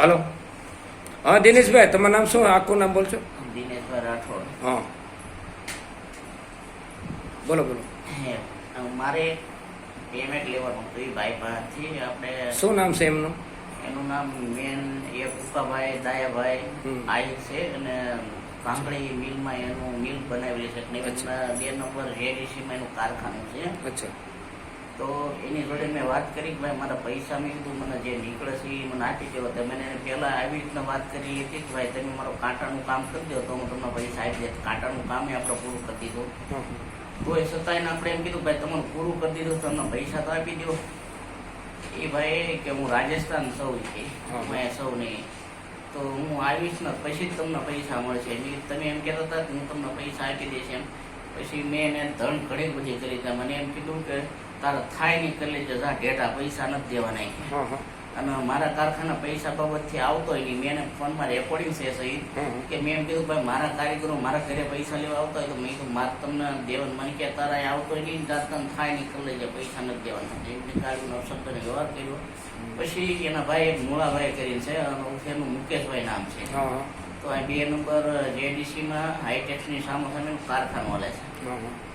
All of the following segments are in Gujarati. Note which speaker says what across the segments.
Speaker 1: હાલો. હા દિનેશભાઈ તમારું નામ શું? આખું નામ બોલશો?
Speaker 2: દિનેશભાઈ રાઠોડ.
Speaker 1: હા. બોલો બોલો.
Speaker 2: હે મારે પેમેન્ટ લેવાનું હતું એ ભાઈ પાસેથી આપણે
Speaker 1: શું નામ છે એમનું?
Speaker 2: એનું નામ મેન એ કુકાભાઈ દાયાભાઈ આઈ છે અને કાંકળી મિલમાં એનું મિલ બનાવેલી છે. બે નંબર જેડીસીમાં એનું કારખાનું છે.
Speaker 1: અચ્છા.
Speaker 2: તો એની જોડે મેં વાત કરી કે ભાઈ મારા પૈસા મેં કીધું મને જે નીકળે છે એ મને આપી દેવો. તમે મેં એને પહેલાં આવી રીતના વાત કરી હતી કે ભાઈ તમે મારું કાંટાનું કામ કરી દો તો હું તમને પૈસા આપી દે કાંટાનું કામ એ આપણે પૂરું કરી દીધું. તો એ છતાંય આપણે એમ કીધું ભાઈ તમને પૂરું કરી દીધું તમને પૈસા તો આપી દો એ ભાઈ કે હું રાજસ્થાન સૌ છે. મેં સૌ નહીં. તો હું આવીશ ને પછી જ તમને પૈસા મળશે. તમે એમ કહેતા હતા કે હું તમને પૈસા આપી દઈશ એમ. પછી મેં એને ધન ઘણી બધી કરી મને એમ કીધું કે તારા થાય નહીં કરી લેજે જા ડેટા પૈસા નથી દેવાના. અને મારા કારખાના પૈસા બાબતથી આવતો હોય નહીં. મેં એને ફોનમાં રેકોર્ડિંગ છે સહિત
Speaker 1: હા, હા.
Speaker 2: કે મેં એમ કીધું ભાઈ મારા કારીગરો મારા ઘરે પૈસા લેવા આવતા હોય તો મેં કીધું મારે તમને દેવાનું. મને કે તારા આવતો હોય નહીં તારા થાય નહીં કરી લેજે પૈસા નથી દેવાના. એમને કારીગરનો શબ્દને વ્યવહાર કર્યો. પછી એના ભાઈ એક મૂળાભાઈ કરીને છે અને એનું મુકેશભાઈ નામ છે. તો આ બે નંબર જેડીસીમાં હાઈટેક્સની સામે સામે કારખાનું હાલે છે.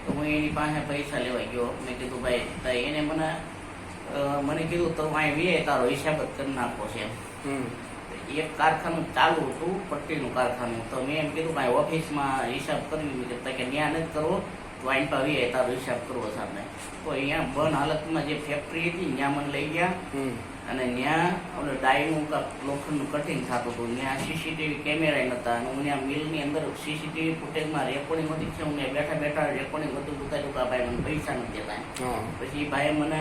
Speaker 2: તો હું એની પાસે પૈસા લેવા ગયો. મેં કીધું ભાઈ તો એને મને મને કીધું તો અહીં વીએ તારો હિસાબ જ કરી નાખો છે. એમ. એક કારખાનું ચાલુ હતું પટ્ટીનું કારખાનું. તો મેં એમ કીધું ભાઈ ઓફિસમાં હિસાબ કરવી કે ત્યાં નથી કરવો તો અહીં પર વીએ તારો હિસાબ કરવો સામે તો અહીંયા બંધ હાલતમાં જે ફેક્ટરી હતી ત્યાં મને લઈ ગયા. અને ત્યાં ઓલો ડાયનું લોખંડનું કટિંગ થતું હતું. ત્યાં સીસીટીવી કેમેરા નહોતા અને હું ત્યાં મિલની અંદર સીસીટીવી ફૂટેજમાં રેકોર્ડિંગ હતી છે. હું બેઠા બેઠા રેકોર્ડિંગ હતું બતાવ્યું કે આ ભાઈ મને પૈસા નથી દેતા પછી એ ભાઈએ મને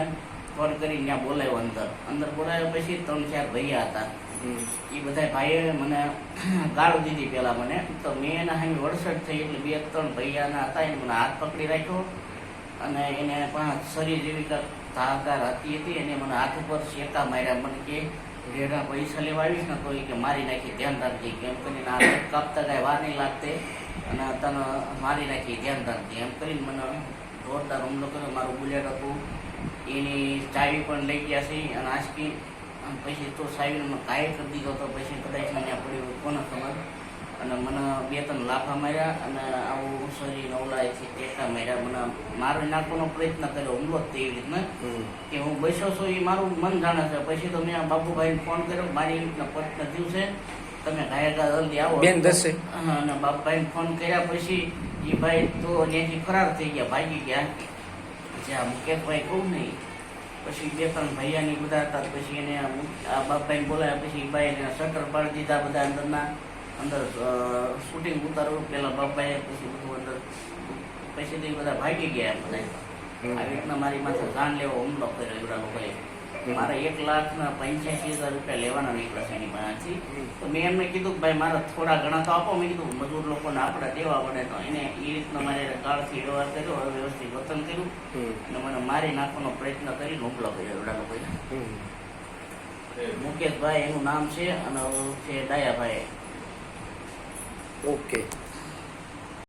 Speaker 2: ફોન કરી ત્યાં બોલાવ્યો અંદર. અંદર બોલાવ્યો પછી ત્રણ ચાર ભૈયા હતા. એ બધા ભાઈએ મને ગાળો દીધી પેલા મને. તો મેં એના સામે વડસઠ થઈ એટલે બે ત્રણ ભૈયાના હતા. એને મને હાથ પકડી રાખ્યો. અને એને પણ શરીર જેવી ધારદાર હતી હતી એને મને હાથ ઉપર શેકા માર્યા. મને કે, રેડા, પૈસા લેવા આવીશ ને તો એ કે મારી નાખી, ધ્યાન રાખજે. કેમ કરીને આ કાપતા કાંઈ વાર નહીં લાગતે અને તને મારી નાખી, ધ્યાન રાખજે. એમ કરીને મને જોરદાર હુમલો કર્યો. મારું બુલેટ હતું. એની ચાવી પણ લઈ ગયા છે અને આશકી પછી તો સાહેબને કાંઈ કરી દીધો તો પછી કદાચ મને પડ્યું કોને ખબર? અને મને બે ત્રણ લાફા માર્યા અને આવું શરીર નવલાયથી ટેકા માર્યા. મને મારી નાખવાનો પ્રયત્ન કર્યો હુમલો જ તેવી રીતના. કે હું બેસો છું એ મારું મન જાણે છે. પછી તો મેં આ ફોન કર્યો મારી રીતના પ્રશ્ન થયું છે. તમે ઘાયા જલ્દી આવો.
Speaker 1: બેન દસે.
Speaker 2: અને બાપભાઈને ફોન કર્યા પછી એ ભાઈ તો ત્યાંથી ફરાર થઈ ગયા ભાગી ગયા. જ્યાં મુકેશભાઈ કહું નહીં પછી બે ત્રણ ભૈયાની બધા હતા પછી એને આ બાપભાઈને બોલાયા પછી એ ભાઈને શટર પાડી દીધા બધા અંદરના. અંદર શૂટિંગ ઉતારવું પેલા બાપાએ પછી બધું અંદર પછી તો બધા ભાગી ગયા બધા. આવી રીતના મારી માથે જાન લેવો હુમલો કર્યો એવડા લોકોએ. મારા એક લાખ ના પંચ્યાસી હજાર રૂપિયા લેવાના નીકળ્યા છે એની પાસેથી. તો મેં એમને કીધું કે ભાઈ મારા થોડા ઘણા તો આપો. મેં કીધું મજૂર લોકોને આપણે દેવા પડે તો એને એ રીતના મારે કાળથી વ્યવહાર કર્યો હવે વ્યવસ્થિત વતન કર્યું. અને મને મારી નાખવાનો પ્રયત્ન કરી હુમલો કર્યો એવડા લોકોએ. મુકેશભાઈ એનું નામ છે અને છે ડાયાભાઈ
Speaker 1: Ok.